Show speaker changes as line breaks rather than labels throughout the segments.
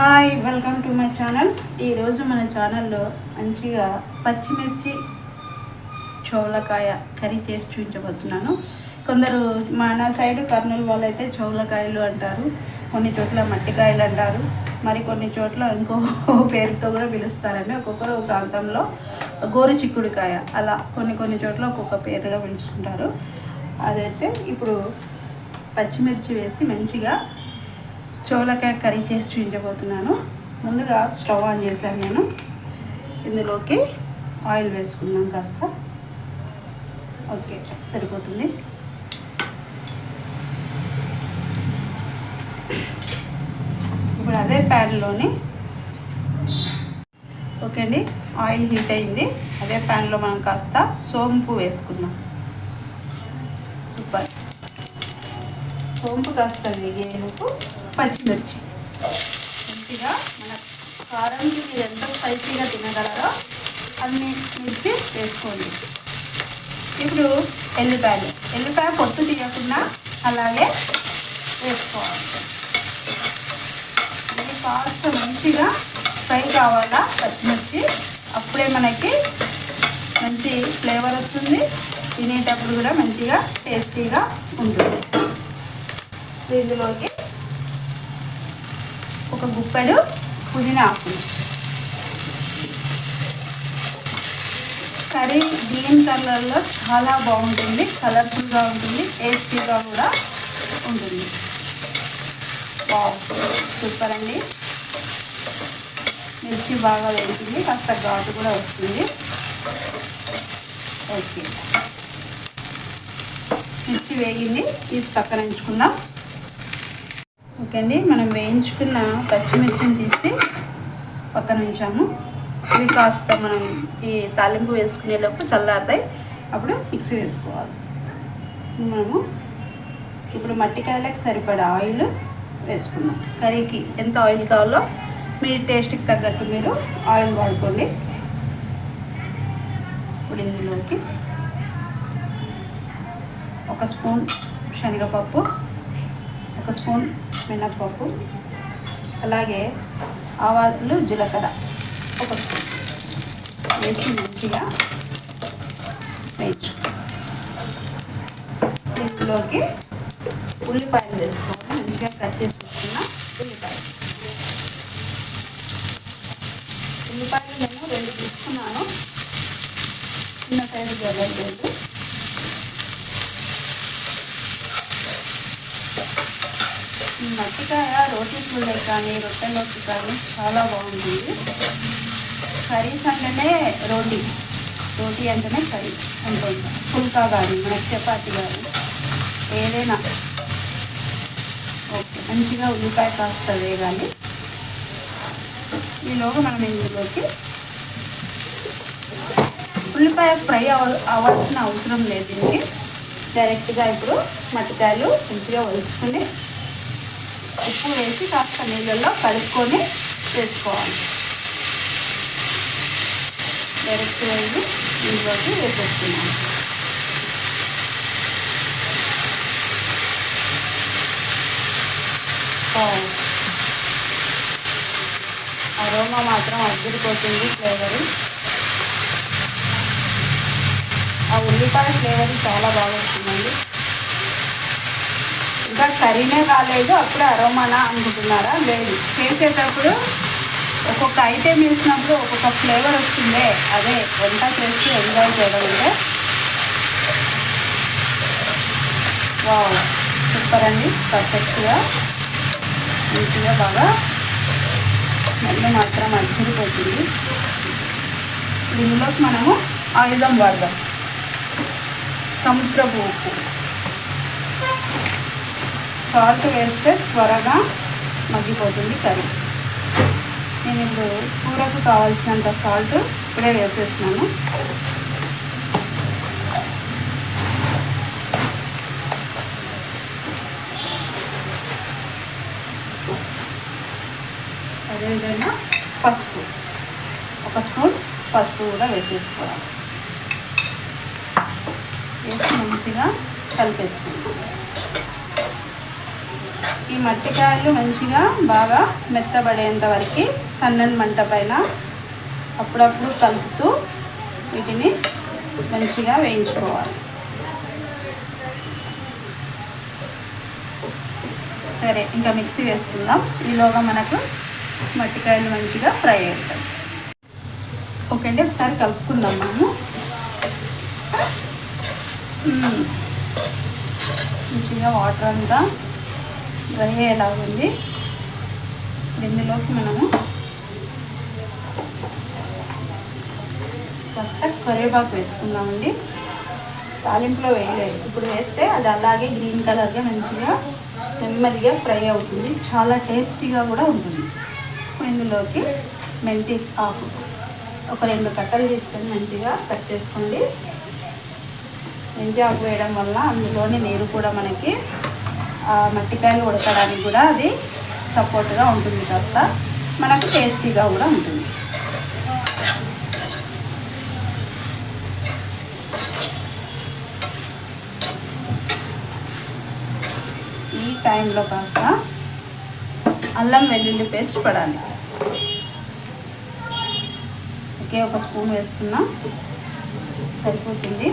Hi welcome to my channel. ఈరోజు మన ఛానల్లో మంచిగా పచ్చిమిర్చి చౌలకాయ కర్రీ చేసి చూపించబోతున్నాను. కొందరు మన సైడ్ కర్నూలు వాళ్ళు అయితే చౌలకాయలు అంటారు కొన్ని చోట్ల మట్టికాయలు అంటారు మరి కొన్ని చోట్ల ఇంకో పేరుతో కూడా పిలుస్తారండి. ఒక్కొక్కరు ప్రాంతంలో గోరు చిక్కుడుకాయ అలా కొన్ని కొన్ని చోట్ల ఒక్కొక్క పేరుగా పిలుచుకుంటారు అదైతే ఇప్పుడు పచ్చిమిర్చి వేసి మంచిగా చోలకాయ కర్రీ చేసి చూపించబోతున్నాను. ముందుగా స్టవ్ ఆన్ చేశాను నేను. ఇందులోకి ఆయిల్ వేసుకున్నాం కాస్త. ఓకే సరిపోతుంది. ఇప్పుడు అదే ప్యాన్లోని ఓకే అండి ఆయిల్ హీట్ అయింది. అదే ప్యాన్లో మనం కాస్త సోంపు వేసుకుందాం. సూపర్. సోంపు కాస్త వేగేందుకు పచ్చిమిర్చి. మంచిగా మన కారంకి మీరు ఎంత స్పైసీగా తినగలరో అన్ని మిర్చి వేసుకోండి. ఇప్పుడు ఎల్లిపాయలు. ఎల్లిపాయ పొట్టు తీయకుండా అలాగే వేసుకోవాలి. ఇది కాస్త మంచిగా ఫ్రై కావాలా పచ్చిమిర్చి? అప్పుడే మనకి మంచి ఫ్లేవర్ వస్తుంది. తినేటప్పుడు కూడా మంచిగా టేస్టీగా ఉంటుంది. ఇందులోకి ఒక గుప్పెడు పుదీనా ఆకులు. కర్రీ గ్రీన్ కలర్లో చాలా బాగుంటుంది కలర్ఫుల్గా ఉంటుంది టేస్టీగా కూడా ఉంటుంది. సూపర్ అండి. మిర్చి బాగా వెళ్తుంది కాస్త ఘాటు కూడా వస్తుంది. ఓకే. మిర్చి వేగింది తీసి పక్కన ఉంచుకుందాం. ఓకే అండి మనం వేయించుకున్న పచ్చిమిర్చిని తీసి పక్కన ఉంచాము. ఇవి కాస్త మనం ఈ తాలింపు వేసుకునేలోపు చల్లారుతాయి. అప్పుడు మిక్సీ వేసుకోవాలి. మనము ఇప్పుడు మట్టికాయలకు సరిపడా ఆయిల్ వేసుకుందాం. కర్రీకి ఎంత ఆయిల్ కావాలో మీ టేస్ట్కి తగ్గట్టు మీరు ఆయిల్ వాడుకోండి. ఇప్పుడు ఇందులోకి ఒక స్పూన్ శనగపప్పు ఒక స్పూన్ మినప్పప్పు అలాగే ఆవాలు జీలకర్ర ఒక స్పూన్. వేసి మంచిగా వేయించు. దీంట్లోకి ఉల్లిపాయలు వేసుకోవాలి. మంచిగా కట్ చేసుకున్న ఉల్లిపాయలు. ఉల్లిపాయలు నేను రెండు తీసుకున్నాను. చిన్న సైజు జరగలేదు ఈ మట్టికాయ రోటీ పుల్లే కానీ రొట్టెలోకి కానీ చాలా బాగుంటుంది. కర్రీస్ అంటేనే రోటీ. రోటీ అంటేనే కర్రీ ఉంటుంది పుల్కా కానీ మనకి చపాతి కానీ ఏదైనా. ఓకే మంచిగా ఉల్లిపాయ కాస్త వేగాలి. ఈలోగా మనం ఇందులోకి ఉల్లిపాయ ఫ్రై అవ అవ్వాల్సిన అవసరం లేదు దీనికి. డైరెక్ట్గా ఇప్పుడు మట్టికాయలు మంచిగా వలుచుకుని ఉప్పు వేసి కాస్త నీళ్ళల్లో కలుపుకొని వేసుకోవాలి డైరెక్ట్ వేసి దీంట్లోకి వేసేస్తున్నాను అరోమా మాత్రం అద్దరిపోతుంది ఫ్లేవరు. ఆ ఉల్లిపాయ ఫ్లేవర్ చాలా బాగా వస్తుందండి. ఇంకా కర్రీనే కాలేదు అప్పుడు అరోమానా అనుకుంటున్నారా? లేదు. చేసేటప్పుడు ఒక్కొక్క ఐటెం వేసినప్పుడు ఒక్కొక్క ఫ్లేవర్ వస్తుంది. అదే వంట చేస్తూ ఎంజాయ్ చేయడం అంటే. వావ్ సూపర్ అండి. పర్ఫెక్ట్గా మంచిగా బాగా మళ్ళీ మాత్రం పోతుంది దీనిలోకి మనము ఆయుధం వాడదాం. సముద్రపు ఉప్పు. సాల్ట్ వేస్తే త్వరగా మగ్గిపోతుంది కర్రీ. నేను ఇప్పుడు కూరకు కావాల్సినంత సాల్ట్ ఇప్పుడే వేసేస్తున్నాను. అదేవిధంగా పసుపు. ఒక స్పూన్ పసుపు కూడా వేసేసుకోవాలి. వేసి మంచిగా కలిపేసుకుంటాం ఈ మట్టికాయలు మంచిగా బాగా మెత్తబడేంత వరకు సన్నని మంట పైన అప్పుడప్పుడు కలుపుతూ వీటిని మంచిగా వేయించుకోవాలి. సరే ఇంకా మిక్సీ వేసుకుందాం. ఈలోగా మనకు మట్టికాయలు మంచిగా ఫ్రై అవుతాయి. ఓకే అండి ఒకసారి కలుపుకుందాం మనము. మంచిగా వాటర్ అంతా ఫ్రై అయ్యేలా ఉంది? ఇందులోకి మనము కాస్త కరివేపాకు వేసుకుందామండి. తాలింపులో వేయలేదు. ఇప్పుడు వేస్తే అది అలాగే గ్రీన్ కలర్గా మంచిగా నెమ్మదిగా ఫ్రై అవుతుంది. చాలా టేస్టీగా కూడా ఉంటుంది. ఇందులోకి మెంతి ఆకు ఒక రెండు కట్టలు తీసుకొని మంచిగా కట్ చేసుకోండి. మెంతి ఆకు వేయడం వల్ల అందులోని నీరు కూడా మనకి మట్టికాయలు ఉడకడానికి కూడా అది సపోర్ట్గా ఉంటుంది కాస్త. మనకు టేస్టీగా కూడా ఉంటుంది. ఈ టైంలో కాస్త అల్లం వెల్లుల్లి పేస్ట్ పడాలి. ఒకే ఒక స్పూన్ వేస్తున్నా. సరిపోతుంది.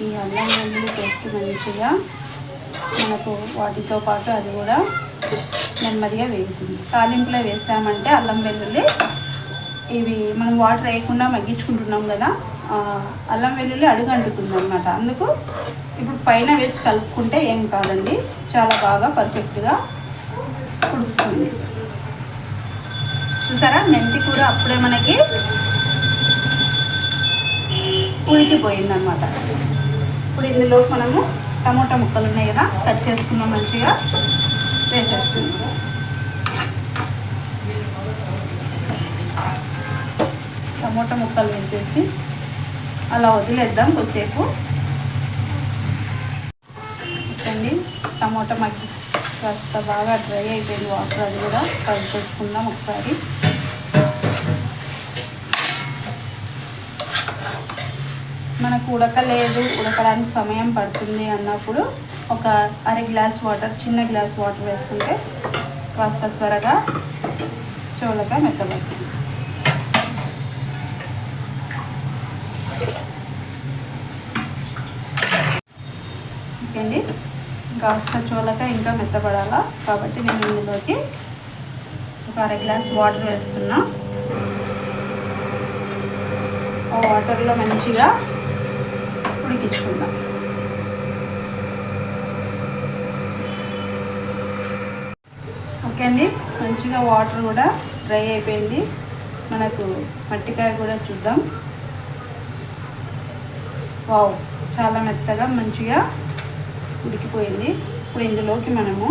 ఈ అల్లం వెల్లుల్లి పేస్ట్ మంచిగా మనకు వాటితో పాటు అది కూడా నెమ్మదిగా వేగుతుంది. తాలింపులో వేసామంటే అల్లం వెల్లుల్లి ఇవి మనం వాటర్ వేయకుండా మగ్గించుకుంటున్నాం కదా అల్లం వెల్లుల్లి అడుగు అంటుతుంది అనమాట అందుకు ఇప్పుడు పైన వేసి కలుపుకుంటే ఏం కాదండి చాలా బాగా పర్ఫెక్ట్గా ఉడుకుతుంది. చూసారా? మెంతి కూర అప్పుడే మనకి ఉడికిపోయిందనమాట ఇప్పుడు ఇందులో మనము టమోటా ముక్కలు ఉన్నాయి కదా కట్ చేసుకున్నాం మంచిగా. వేసేస్తుంది టమోటా ముక్కలు వేసేసి అలా వదిలేద్దాం కొద్దిసేపు. అండి టమోటా మగ్గి కాస్త బాగా డ్రై అయిపోయింది వాటర్ అది కూడా కలిపేసుకుందాం ఒకసారి. మనకు ఉడకలేదు ఉడకడానికి సమయం పడుతుంది అన్నప్పుడు ఒక అర గ్లాస్ వాటర్ చిన్న గ్లాస్ వాటర్ వేసుకుంటే కాస్త త్వరగా చోలక మెత్తబడుతుంది. ఓకే అండి కాస్త చోలక ఇంకా మెత్తపడాలా కాబట్టి నేను ఇందులోకి ఒక అర గ్లాస్ వాటర్ వేస్తున్నా. ఆ వాటర్లో మంచిగా ఉడికించుకుందాం ఓకే అండి మంచిగా వాటర్ కూడా డ్రై అయిపోయింది. మనకు మట్టికాయ కూడా చూద్దాం. వావ్ చాలా మెత్తగా మంచిగా ఉడికిపోయింది. ఇప్పుడు ఇందులోకి మనము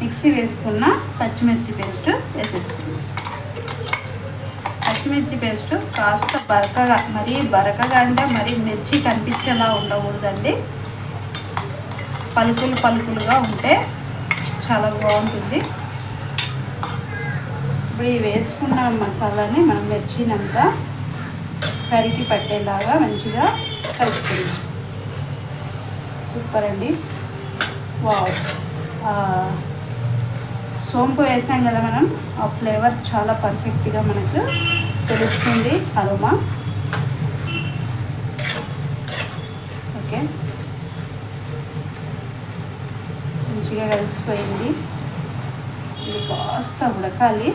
మిక్సీ వేసుకున్న పచ్చిమిర్చి పేస్ట్ వేసేసుకుందాం. పచ్చిమిర్చి పేస్ట్ కాస్త బరకగా మరీ బరకగా అంటే మరీ మిర్చి కనిపించేలా ఉండకూడదండి. పలుకులు పలుకులుగా ఉంటే చాలా బాగుంటుంది. ఇప్పుడు ఈ వేసుకున్న మసాలాని మనం మిర్చినంతా కరికి పట్టేలాగా మంచిగా కలుపుకుందాం. సూపర్ అండి. వావ్. సోంపు వేసాం కదా మనం ఆ ఫ్లేవర్ చాలా పర్ఫెక్ట్గా మనకు తెలుస్తుంది అరోమా. ఓకే. మంచిగా కలిసిపోయింది. ఇది కాస్త ఉడకాలి.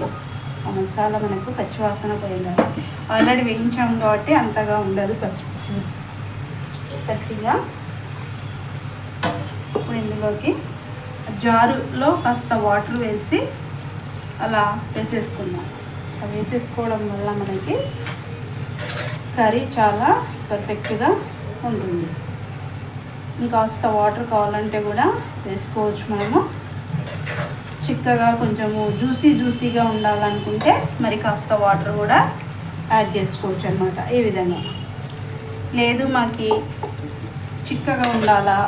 ఆ మసాలా మనకు పచ్చివాసన పోయింది ఆల్రెడీ వేయించాము కాబట్టి అంతగా ఉండదు పచ్చి పచ్చిగా ఇప్పుడు ఇందులోకి జారులో కాస్త వాటర్ వేసి అలా వేసేసుకుందాం. అట్లా వేసేసుకోవడం వల్ల మనకి కర్రీ చాలా పర్ఫెక్ట్గా ఉంటుంది. ఇంకాస్త వాటర్ కావాలంటే కూడా వేసుకోవచ్చు మనము. చిక్కగా కొంచెము జ్యూసీ జ్యూసీగా ఉండాలనుకుంటే మరి కాస్త వాటర్ కూడా యాడ్ చేసుకోవచ్చు అనమాట ఈ విధంగా. లేదు మాకి చిక్కగా ఉండాలా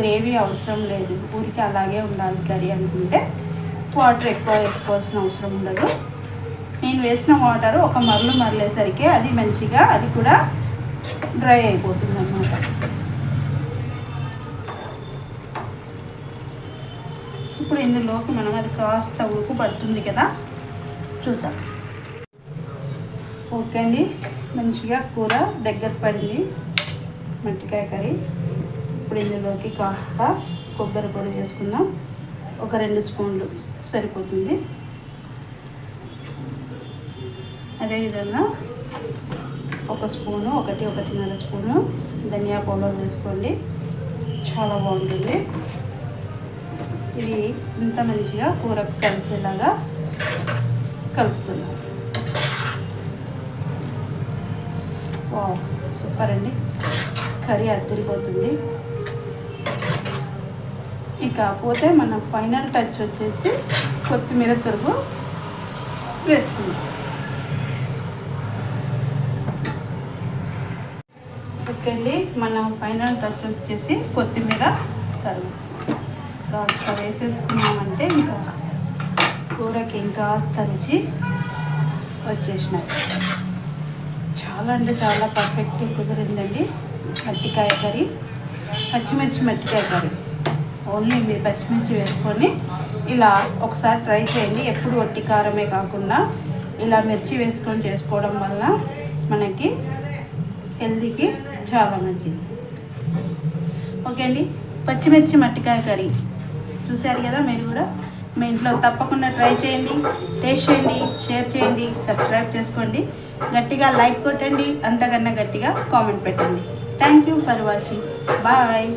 గ్రేవీ అవసరం లేదు ఊరికి అలాగే ఉండాలి కర్రీ అనుకుంటే వాటర్ ఎక్కువ వేసుకోవాల్సిన అవసరం ఉండదు. నేను వేసిన వాటర్ ఒక మరలు మరలేసరికి అది మంచిగా అది కూడా డ్రై అయిపోతుంది అన్నమాట ఇప్పుడు ఇందులోకి మనం అది కాస్త ఉడుకు పడుతుంది కదా చూద్దాం. ఓకే అండి మంచిగా కూర దగ్గర పడింది మట్టికాయ కర్రీ. ఇప్పుడు ఇందులోకి కాస్త కొబ్బరి పొడి వేసుకుందాం. ఒక రెండు స్పూన్లు సరిపోతుంది. అదేవిధంగా ఒక స్పూను ఒకటి ఒకటిన్నర స్పూను ధనియా పౌడర్ వేసుకోండి. చాలా బాగుంటుంది. ఇది ఇంత మంచిగా కూరకు కలిసేలాగా కలుపుతున్నాం వావ్ సూపర్ అండి. కర్రీ అద్దరిపోతుంది. ఇక పోతే మన ఫైనల్ టచ్ వచ్చేసి కొత్తిమీర తురుగు వేసుకుందాం. ఓకే మనం మన ఫైనల్ టచ్ వచ్చేసి కొత్తిమీర తరుగు. కాస్త వేసేసుకున్నామంటే ఇంకా కూరకి ఇంకాస్త రుచి వచ్చేసినాయి చాలా అంటే చాలా పర్ఫెక్ట్ కుదిరిందండి. మట్టికాయ కర్రీ పచ్చిమిర్చి మట్టికాయ కర్రీ. ఓన్లీ మీరు పచ్చిమిర్చి వేసుకొని ఇలా ఒకసారి ట్రై చేయండి. ఎప్పుడు వట్టి కారమే కాకుండా ఇలా మిర్చి వేసుకొని చేసుకోవడం వల్ల మనకి హెల్తీకి చాలా మంచిది ఓకే అండి. పచ్చిమిర్చి మట్టికాయ కర్రీ. చూశారు కదా మీరు కూడా? మీ ఇంట్లో తప్పకుండా ట్రై చేయండి టేస్ట్ చేయండి షేర్ చేయండి సబ్స్క్రైబ్ చేసుకోండి. గట్టిగా లైక్ కొట్టండి అంతకన్నా గట్టిగా కామెంట్ పెట్టండి. Thank you for watching bye